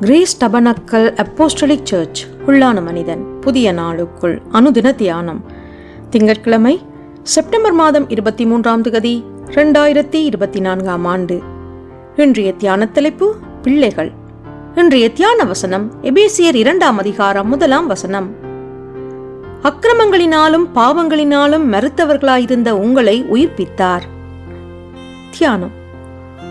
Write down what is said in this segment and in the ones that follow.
Grace tabernacle apostolic search உள்ளான மனிதன் புதிய நாளுக்குள் அனுதின தியானம் திங்கட்கிழமை செப்டம்பர் மாதம் இருபத்தி மூன்றாம் தேதி ரெண்டாயிரத்தி இருபத்தி நான்காம் ஆண்டு. இன்றைய தியான தலைப்பு பிள்ளைகள். இன்றைய தியான வசனம் எபேசியர் இரண்டாம் அதிகாரம் முதலாம் வசனம். அக்கிரமங்களினாலும் பாவங்களினாலும் மறுத்தவர்களாயிருந்த உங்களை உயிர்ப்பித்தார். தியானம்.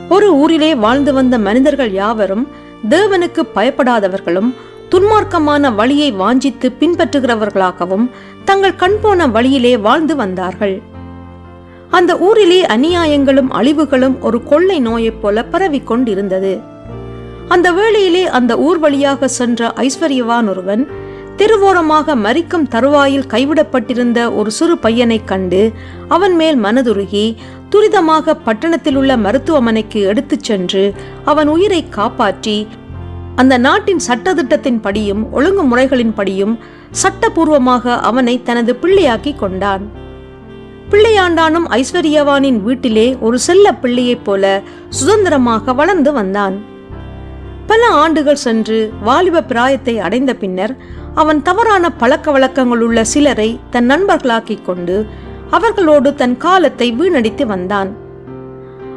ஒரு ஊரிலே வாழ்ந்து வந்த மனிதர்கள் யாவரும் தேவனுக்கு பயப்படாதவர்களும் துன்மார்க்கமான வழியை வாஞ்சித்து பின்பற்றுகிறவர்களாகவும் தங்கள் கண்போன வழியிலே வாழ்ந்து வந்தார்கள். அந்த ஊரிலே அநியாயங்களும் அழிவுகளும் ஒரு கொள்ளை நோயைப் போல பரவிக் கொண்டிருந்தது அந்த வேளையிலே அந்த ஊர் வழியாக சென்ற ஐஸ்வர்யவான் ஒருவன் தெருவோரமாக மறிக்கும் தருவாயில் கைவிடப்பட்டிருந்த ஒரு சிறு பையனைக் கண்டு அவன் மேல் மனதுருகி துரிதமாக பட்டணத்தில் உள்ள மருத்துவமனைக்கு எடுத்துச் சென்று அவன் உயிரை காப்பாற்றி அந்த நாட்டின் சட்டத்திட்டத்தின் படியும் ஒழுங்குமுறைகளின் படியும் சட்டபூர்வமாக அவனை தனது பிள்ளையாக்கி கொண்டான். பிள்ளையாண்டானும் ஐஸ்வர்யவானின் வீட்டிலே ஒரு செல்ல பிள்ளையைப் போல சுதந்திரமாக வளர்ந்து வந்தான். பல ஆண்டுகள் சென்று வாலிப பிராயத்தை அடைந்த பின்னர் அவன் தவறான பழக்க வழக்கங்களுள்ள சிலரை தன் நண்பர்களாக்கிக் கொண்டு அவர்களோடு தன் காலத்தை வீணடித்து வந்தான்.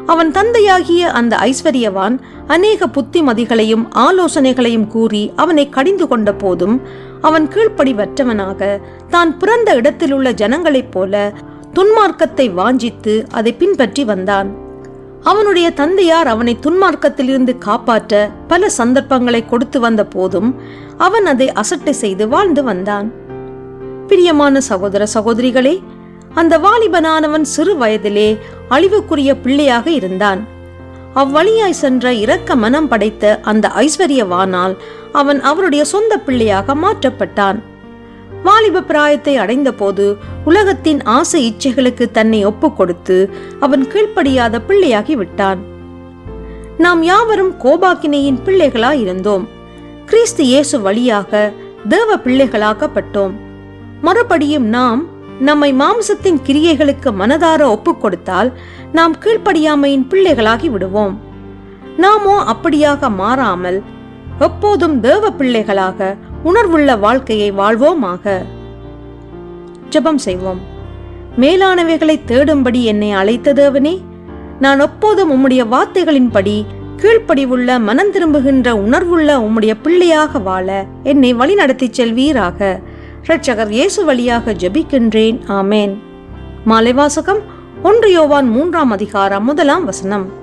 அவன் தந்தையாகிய அந்த ஐஸ்வர்யவான் அநேக புத்திமதிகளையும் ஆலோசனைகளையும் கூறி அவனை கடிந்து கொண்ட போதும் அவன் கீழ்ப்படிவற்றவனாக தான் பிறந்த இடத்திலுள்ள ஜனங்களைப் போல துன்மார்க்கத்தை வாஞ்சித்து அதை பின்பற்றி வந்தான். அவனுடைய தந்தையார் அவனை துன்மார்க்கத்திலிருந்து காப்பாற்ற பல சந்தர்ப்பங்களை கொடுத்து வந்த போதும் அவன் அதை அசட்டை செய்து வாழ்ந்து வந்தான். பிரியமான சகோதர சகோதரிகளே அந்த வாலிபனானவன் சிறு வயதிலே அழிவுக்குரிய பிள்ளையாக இருந்தான். அவ்வழியாய் சென்ற இரக்க மனம் படைத்த அந்த ஐஸ்வர்யவானால் அவன் அவருடைய சொந்த பிள்ளையாக மாற்றப்பட்டான். வாலிப பிராயத்தை அடைந்தபோது உலகத்தின் ஆசை இச்சைகளுக்கு தன்னை ஒப்பு கொடுத்து அவன் கீழ்ப்படியாத பிள்ளையாகி விட்டான். நாம் யாவரும் கோபாக்கினையின் பிள்ளைகளாய் இருந்தோம் கிறிஸ்து இயேசு வழியாக தேவ பிள்ளைகளாக்கப்பட்டோம். மறுபடியும் நாம் நம்மை மாம்சத்தின் கிரியைகளுக்கு மனதார ஒப்பு கொடுத்தால் நாம் கீழ்ப்படியாமையின் பிள்ளைகளாகி விடுவோம். நாமோ அப்படியாக மாறாமல் எப்போதும் தேவ பிள்ளைகளாக உணர்வுள்ள வாழ்க்கையை வாழ்வோமாக. ஜெபம் செய்வோம். மேலானவைகளை தேடும்படி என்னை அழைத்ததேவனே நான் எப்போதும் உம்முடைய வார்த்தைகளின்படி கீழ்ப்படிவுள்ள மனம் திரும்புகின்ற உணர்வுள்ள உம்முடைய பிள்ளையாக வாழ என்னை வழிநடத்திச் செல்வீராக. இரட்சகர் இயேசு வழியாக ஜெபிக்கின்றேன். ஆமேன். மாலைவாசகம் ஒன்று யோவான் மூன்றாம் அதிகாரம் முதலாம் வசனம்.